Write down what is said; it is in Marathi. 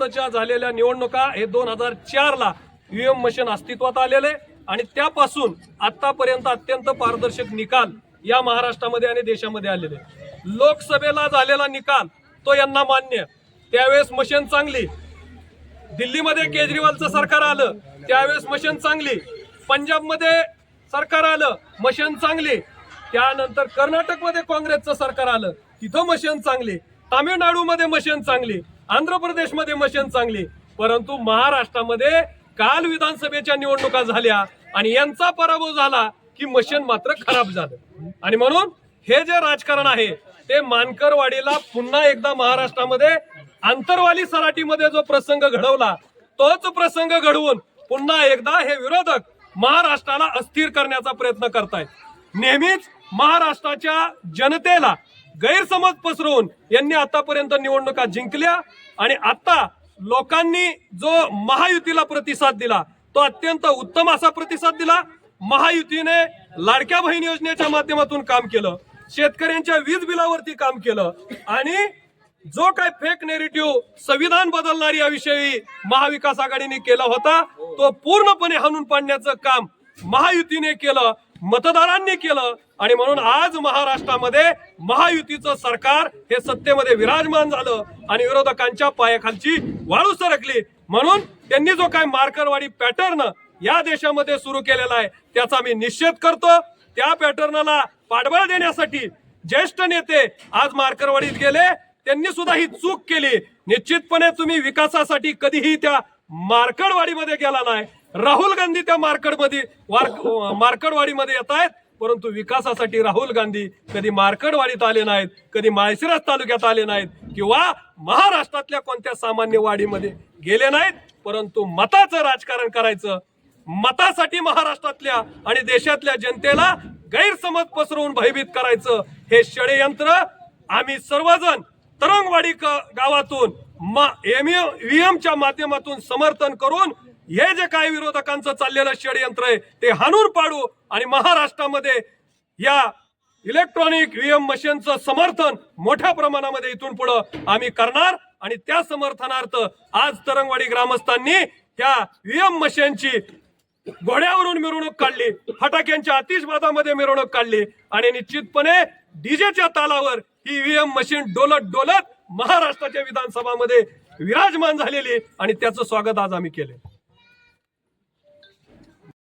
आतापर्यंतच्या झालेल्या निवडणुका हे दोन हजार चारला ईव्हीएम मशीन अस्तित्वात आलेले आणि त्यापासून आतापर्यंत अत्यंत पारदर्शक निकाल या महाराष्ट्रामध्ये आणि देशामध्ये आलेले. लोकसभेला झालेला निकाल तो यांना मान्य त्यावेळेस मशीन चांगली. दिल्लीमध्ये केजरीवालचं सरकार आलं त्यावेळेस मशीन चांगली. पंजाबमध्ये सरकार आलं मशीन चांगली. त्यानंतर कर्नाटकमध्ये काँग्रेसचं सरकार आलं तिथं मशीन चांगली. तामिळनाडूमध्ये मशीन चांगली. आंध्र प्रदेशमध्ये मशीन चांगली परंतु महाराष्ट्रामध्ये काल विधानसभेच्या निवडणुका झाल्या आणि यांचा पराभव झाला की मशीन मात्र खराब झालं. आणि म्हणून हे जे राजकारण आहे ते मानकरवाडीला पुन्हा एकदा महाराष्ट्रामध्ये आंतरवाली सराटीमध्ये जो प्रसंग घडवला तोच प्रसंग घडवून पुन्हा एकदा हे विरोधक महाराष्ट्राला अस्थिर करण्याचा प्रयत्न करतायत. नेहमीच महाराष्ट्राच्या जनतेला गैरसमज पसरवून यांनी आतापर्यंत निवडणुका जिंकल्या आणि आता लोकांनी जो महायुतीला प्रतिसाद दिला तो अत्यंत उत्तम असा प्रतिसाद दिला. महायुतीने लाडक्या बहीण योजनेच्या माध्यमातून काम केलं शेतकऱ्यांच्या वीज बिलावरती काम केलं आणि जो काय फेक नेरेटिव्ह संविधान बदलणारी याविषयी महाविकास आघाडीने केला होता तो पूर्णपणे हाणून पाडण्याचं काम महायुतीने केलं. मतदारांनी केलं. आणि म्हणून आज महाराष्ट्रामध्ये महायुतीचं सरकार हे सत्तेमध्ये विराजमान झालं आणि विरोधकांच्या पायाखालची वाळू सरकली. म्हणून त्यांनी जो काय मार्करवाडी पॅटर्न या देशामध्ये सुरू केलेला आहे त्याचा मी निषेध करतो. त्या पॅटर्नला पाठबळ देण्यासाठी ज्येष्ठ नेते आज मार्करवाडीत गेले. त्यांनी सुद्धा ही चूक केली. निश्चितपणे तुम्ही विकासासाठी कधीही त्या मार्कडवाडीमध्ये गेला नाही. राहुल गांधी त्या मार्कडमध्ये मार्कडवाडीमध्ये येत आहेत परंतु विकासासाठी राहुल गांधी कधी मार्कडवाडीत आले नाहीत कधी माळशिरस तालुक्यात आले नाहीत किंवा महाराष्ट्रातल्या कोणत्या सामान्य वाडीमध्ये गेले नाहीत परंतु मताचं राजकारण करायचं मतासाठी महाराष्ट्रातल्या आणि देशातल्या जनतेला गैरसमज पसरवून भयभीत करायचं हे षडयंत्र आम्ही सर्वजण तरंगवाडी क- गावातून ईव्हीएमच्या माध्यमातून समर्थन करून हे जे काही विरोधकांचं चाललेलं षडयंत्र आहे ते हाणून पाडू आणि महाराष्ट्रामध्ये या इलेक्ट्रॉनिक व्हीएम मशीनचं समर्थन मोठ्या प्रमाणामध्ये इथून पुढं आम्ही करणार आणि त्या समर्थनार्थ आज तरंगवाडी ग्रामस्थांनी त्या व्हीएम मशीनची घोड्यावरून मिरवणूक काढली फटाक्यांच्या आतिषबादामध्ये मिरवणूक काढली आणि निश्चितपणे डीजेच्या तालावर ही ईव्हीएम मशीन डोलत डोलत महाराष्ट्राच्या विधानसभामध्ये विराजमान झालेली आणि त्याचं स्वागत आज आम्ही केले